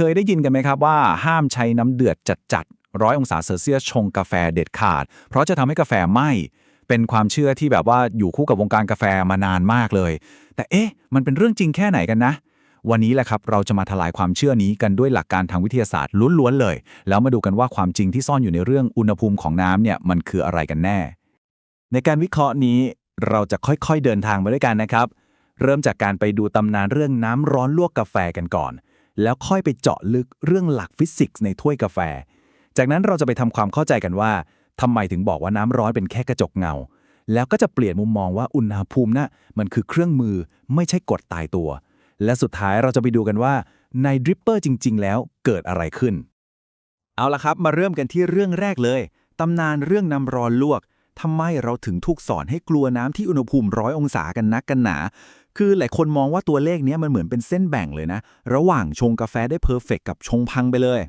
เคยได้ยินกันไหมครับว่าห้ามใช้น้ำเดือดจัดๆร้อยองศาเซลเซียสชงกาแฟเด็ดขาด เพราะจะทำให้กาแฟไหม้เป็นความเชื่อที่แบบว่าอยู่คู่กับวงการกาแฟมานานมากเลย แต่เอ๊ะ มันเป็นเรื่องจริงแค่ไหนกันนะ วันนี้แหละครับ เราจะมาทลายความเชื่อนี้กันด้วยหลักการทางวิทยาศาสตร์ล้วนๆเลย แล้วมาดูกันว่าความจริงที่ซ่อนอยู่ในเรื่องอุณหภูมิของน้ำเนี่ยมันคืออะไรกันแน่ ในการวิเคราะห์นี้เราจะค่อยๆเดินทางมาด้วยกันนะครับ เริ่มจากการไปดูตำนานเรื่องน้ำร้อนลวกกาแฟกันก่อน แล้วค่อยไปเจาะลึกเรื่องหลักฟิสิกส์ในถ้วยกาแฟ จากนั้นเราจะไปทำความเข้าใจกันว่าทำไมถึงบอกว่าน้ำร้อนเป็นแค่กระจกเงา แล้วก็จะเปลี่ยนมุมมองว่าอุณหภูมิน่ะมันคือเครื่องมือไม่ใช่กฎตายตัว และสุดท้ายเราจะไปดูกันว่าในดริปเปอร์จริง ๆ แล้วเกิดอะไรขึ้น เอาละครับมาเริ่มกันที่เรื่องแรกเลยตำนานเรื่องน้ำร้อนลวกทำไมเราถึงถูกสอนให้กลัวน้ำที่อุณหภูมิร้อยองศากันนักกันหนา คือหลายคนมองว่าตัวเลขนี้มันเหมือนเป็นเส้นแบ่งเลยนะ ระหว่างชงกาแฟได้เพอร์เฟกกับชงพังไปเลย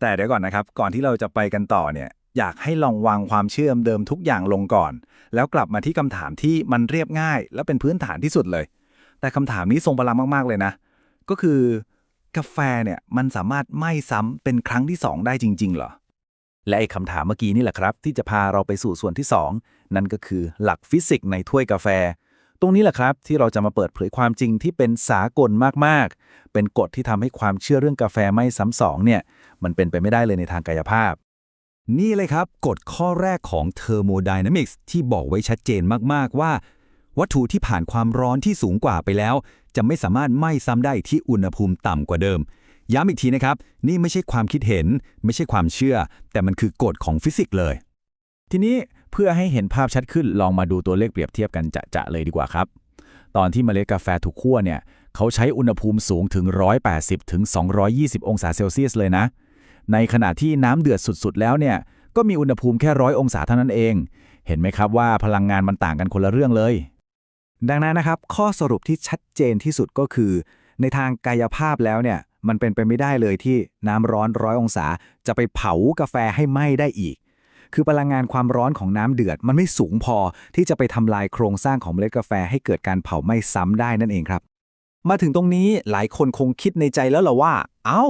แต่เดี๋ยวก่อนนะครับ ก่อนที่เราจะไปกันต่อเนี่ย อยากให้ลองวางความเชื่อมเดิมทุกอย่างลงก่อน แล้วกลับมาที่คำถามที่มันเรียบง่าย และเป็นพื้นฐานที่สุดเลย แต่คำถามนี้ทรงพลังมากๆเลยนะ ก็คือกาแฟเนี่ยมันสามารถไหม้ซ้ำเป็นครั้งที่สองได้จริง ๆ เหรอ และไอ้คำถามเมื่อกี้นี่แหละครับ ที่จะพาเราไปสู่ส่วนที่ 2 นั่นก็คือหลักฟิสิกส์ในถ้วยกาแฟ ตรงนี้แหละครับที่เราจะมาเปิดเผยความจริงที่เป็นสากลมากๆ เป็นกฎที่ทำให้ความเชื่อเรื่องกาแฟไม่ซ้ำสองเนี่ยมันเป็นไปไม่ได้เลยในทางกายภาพ นี่เลยครับกฎข้อแรกของ Thermodynamics ที่บอกไว้ชัดเจนมากๆว่า วัตถุที่ผ่านความร้อนที่สูงกว่าไปแล้ว จะไม่สามารถไหม้ซ้ำได้ที่อุณหภูมิต่ำกว่าเดิมย้ำอีกทีนะครับ นี่ไม่ใช่ความคิดเห็น ไม่ใช่ความเชื่อ แต่มันคือกฎของฟิสิกส์เลย ทีนี้ เพื่อให้เห็นภาพชัดขึ้นลองมาดูตัวเลขเปรียบเทียบกันจะๆเลยดีกว่าครับ ตอนที่เมล็ดกาแฟถูกคั่วเนี่ยเขาใช้อุณหภูมิสูงถึง 180ถึง220 องศาเซลเซียสเลยนะ ในขณะที่น้ำเดือดสุดๆ แล้วเนี่ยก็มีอุณหภูมิแค่ร้อยองศาเท่านั้นเอง เห็นไหมครับว่าพลังงานมันต่างกันคนละเรื่องเลย ดังนั้นนะครับ ข้อสรุปที่ชัดเจนที่สุดก็คือ ในทางกายภาพแล้วเนี่ยมันเป็นไปไม่ได้เลยที่น้ำร้อนร้อยองศาจะไปเผากาแฟให้ไหม้ได้อีก คือพลังงานความร้อนของน้ำเดือด มันไม่สูงพอที่จะไปทำลายโครงสร้างของเมล็ดกาแฟให้เกิดการเผาไหม้ซ้ำได้นั่นเองครับ มาถึงตรงนี้หลายคนคงคิดในใจแล้วล่ะว่า เอ้า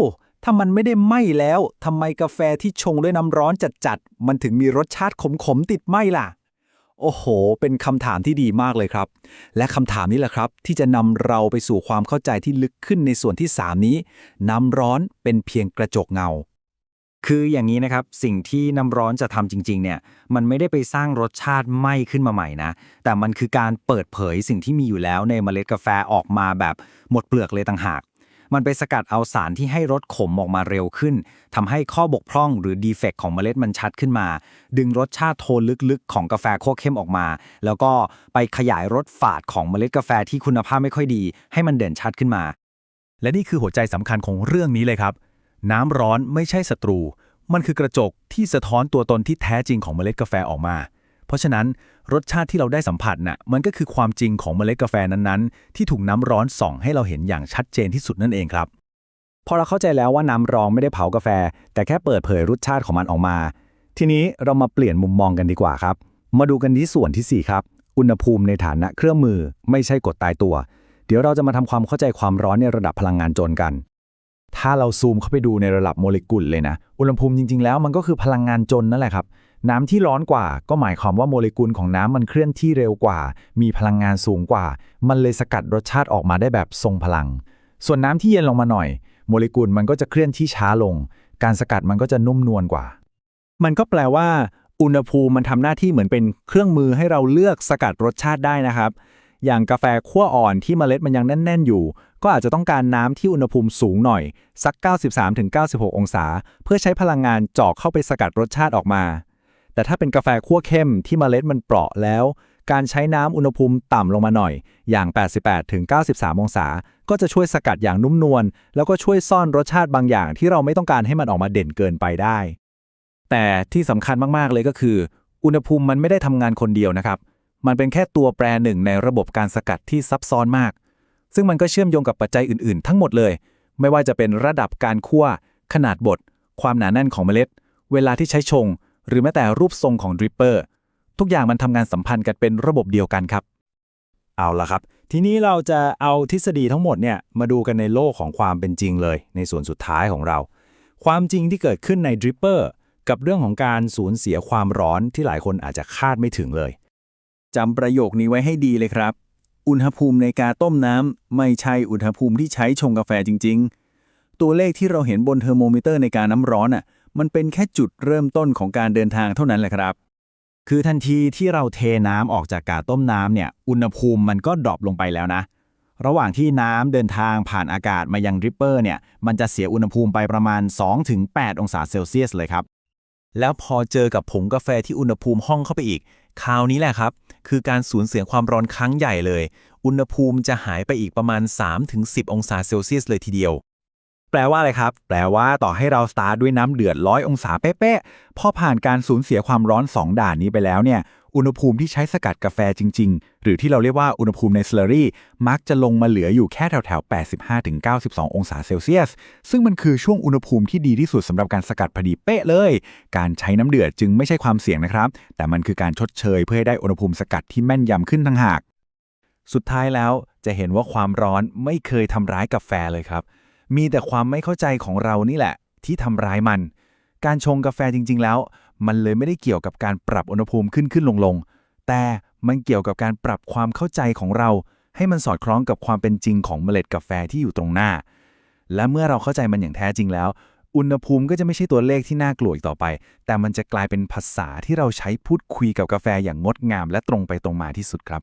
ถ้ามันไม่ได้ไหม้แล้วทำไมกาแฟที่ชงด้วยน้ำร้อนจัดๆมันถึงมีรสชาติขมๆติดไหม้ล่ะโอ้โห เป็นคำถามที่ดีมากเลยครับ และคำถามนี้แหละครับ ที่จะนำเราไปสู่ความเข้าใจที่ลึกขึ้นในส่วนที่ 3 นี้ น้ำร้อนเป็นเพียงกระจกเงา คืออย่างนี้นะครับ สิ่งที่น้ำร้อนจะทำจริง ๆ เนี่ย มันไม่ได้ไปสร้างรสชาติไหม้ขึ้นมาใหม่นะ แต่มันคือการเปิดเผยสิ่งที่มีอยู่แล้วในเมล็ดกาแฟออกมาแบบหมดเปลือกเลยต่างหาก มันไปสกัดเอาสารที่ให้รสขมออกมาเร็วขึ้นทำให้ข้อบกพร่องหรือดีเฟกของเมล็ดมันชัดขึ้นมา ดึงรสชาติโทนลึกๆ ของกาแฟโคเข้มออกมา แล้วก็ไปขยายรสฝาดของเมล็ดกาแฟที่คุณภาพไม่ค่อยดี ให้มันเด่นชัดขึ้นมา และนี่คือหัวใจสำคัญของเรื่องนี้เลยครับ น้ำร้อนไม่ใช่ศัตรู มันคือกระจกที่สะท้อนตัวตนที่แท้จริงของเมล็ดกาแฟออกมา เพราะฉะนั้นรสชาติที่เราได้สัมผัสน่ะมันก็คือความจริงของเมล็ดกาแฟนั้นๆ ที่ถูกน้ำร้อนส่องให้เราเห็นอย่างชัดเจนที่สุดนั่นเองครับ พอเราเข้าใจแล้วว่าน้ำร้อนไม่ได้เผากาแฟ แต่แค่เปิดเผยรสชาติของมันออกมา ทีนี้เรามาเปลี่ยนมุมมองกันดีกว่าครับ มาดูกันที่ส่วนที่ 4 ครับ อุณหภูมิในฐานะเครื่องมือ ไม่ใช่กฎตายตัว เดี๋ยวเราจะมาทำความเข้าใจความร้อนในระดับพลังงานจนกัน ถ้าเราซูมเข้าไปดูในระดับโมเลกุลเลยนะ อุณหภูมิจริง ๆ แล้วมันก็คือพลังงานจนนั่นแหละครับ น้ำที่ร้อนกว่าก็หมายความว่าโมเลกุลของน้ำมันเคลื่อนที่เร็วกว่า มีพลังงานสูงกว่า มันเลยสกัดรสชาติออกมาได้แบบทรงพลัง ส่วนน้ำที่เย็นลงมาหน่อย โมเลกุลมันก็จะเคลื่อนที่ช้าลง การสกัดมันก็จะนุ่มนวลกว่า มันก็แปลว่า อุณหภูมิมันทำหน้าที่เหมือนเป็นเครื่องมือให้เราเลือกสกัดรสชาติได้นะครับ อย่างกาแฟขั้วอ่อนที่เมล็ดมันยังแน่น ๆ อยู่ ก็อาจจะต้องการน้ำที่อุณหภูมิสูงหน่อย สัก 93-96 องศา เพื่อใช้พลังงานเจาะเข้าไปสกัดรสชาติออกมา แต่ถ้าเป็นกาแฟขั้วเข้มที่เมล็ดมันเปราะแล้ว การใช้น้ำอุณหภูมิต่ำลงมาหน่อย อย่าง 88-93 องศา ก็จะช่วยสกัดอย่างนุ่มนวลแล้วก็ช่วยซ่อนรสชาติบางอย่าง ที่เราไม่ต้องการให้มันออกมาเด่นเกินไปได้ แต่ที่สำคัญมากๆเลยก็คือ อุณหภูมิมันไม่ได้ทำงานคนเดียวนะครับ มันเป็นแค่ตัวแปรหนึ่งในระบบการสกัดที่ซับซ้อนมาก ซึ่งมันก็เชื่อมโยงกับปัจจัยอื่นๆ ทั้งหมดเลย ไม่ว่าจะเป็นระดับการคั่ว ขนาดบด ความหนาแน่นของเมล็ด เวลาที่ใช้ชง หรือแม้แต่รูปทรงของดริปเปอร์ ทุกอย่างมันทำงานสัมพันธ์กันเป็นระบบเดียวกันครับ เอาละครับ ทีนี้เราจะเอาทฤษฎีทั้งหมดเนี่ยมาดูกันในโลกของความเป็นจริงเลย ในส่วนสุดท้ายของเรา ความจริงที่เกิดขึ้นในดริปเปอร์กับเรื่องของการสูญเสียความร้อนที่หลายคนอาจจะคาดไม่ถึงเลย จำประโยคนี้ไว้ให้ดีเลยครับ อุณหภูมิในกาต้มน้ำไม่ใช่อุณหภูมิที่ใช้ชงกาแฟจริง ๆ ตัวเลขที่เราเห็นบนเทอร์โมมิเตอร์ในการน้ำร้อนอะ มันเป็นแค่จุดเริ่มต้นของการเดินทางเท่านั้นแหละครับ คือทันทีที่เราเทน้ำออกจากกาต้มน้ำเนี่ย อุณหภูมิมันก็ดรอปลงไปแล้วนะ ระหว่างที่น้ำเดินทางผ่านอากาศมายังริปเปอร์เนี่ย มันจะเสียอุณหภูมิไปประมาณ 2-8 องศาเซลเซียสเลยครับ แล้วพอเจอกับผงกาแฟที่อุณหภูมิห้องเข้าไปอีก คราวนี้แหละครับ คือการสูญเสียความร้อนครั้งใหญ่เลย อุณหภูมิจะหายไปอีกประมาณ 3-10 องศาเซลเซียสเลยทีเดียว แปลว่าอะไรครับ แปลว่าต่อให้เราสตาร์ทด้วยน้ำเดือดร้อยองศาเป๊ะๆ พอผ่านการสูญเสียความร้อน 2 ด่านนี้ไปแล้วเนี่ย อุณหภูมิที่ใช้สกัดกาแฟจริง ๆ หรือที่เราเรียกว่าอุณหภูมิในสลอรี่ มักจะลงมาเหลืออยู่แค่แถวๆ 85-92 องศาเซลเซียส ซึ่งมันคือช่วงอุณหภูมิที่ดีที่สุดสำหรับการสกัดพอดีเป๊ะเลย การใช้น้ำเดือดจึงไม่ใช่ความเสี่ยงนะครับ แต่มันคือการชดเชย เพื่อให้ได้อุณหภูมิสกัดที่แม่นยำขึ้นทั้งหาก สุดท้ายแล้วจะเห็นว่าความร้อนไม่เคยทำร้ายกาแฟเลยครับ มีแต่ความไม่เข้าใจของเรานี่แหละ ที่ทำร้ายมัน การชงกาแฟจริง ๆ แล้ว มันเลยไม่ได้เกี่ยวกับการปรับอุณหภูมิขึ้นขึ้นลงลงแต่มันเกี่ยวกับการปรับความเข้าใจของเรา ให้มันสอดคล้องกับความเป็นจริงของเมล็ดกาแฟที่อยู่ตรงหน้า และเมื่อเราเข้าใจมันอย่างแท้จริงแล้ว อุณหภูมิก็จะไม่ใช่ตัวเลขที่น่ากลัวอีกต่อไป แต่มันจะกลายเป็นภาษาที่เราใช้พูดคุยกับกาแฟอย่างงดงาม และตรงไปตรงมาที่สุดครับ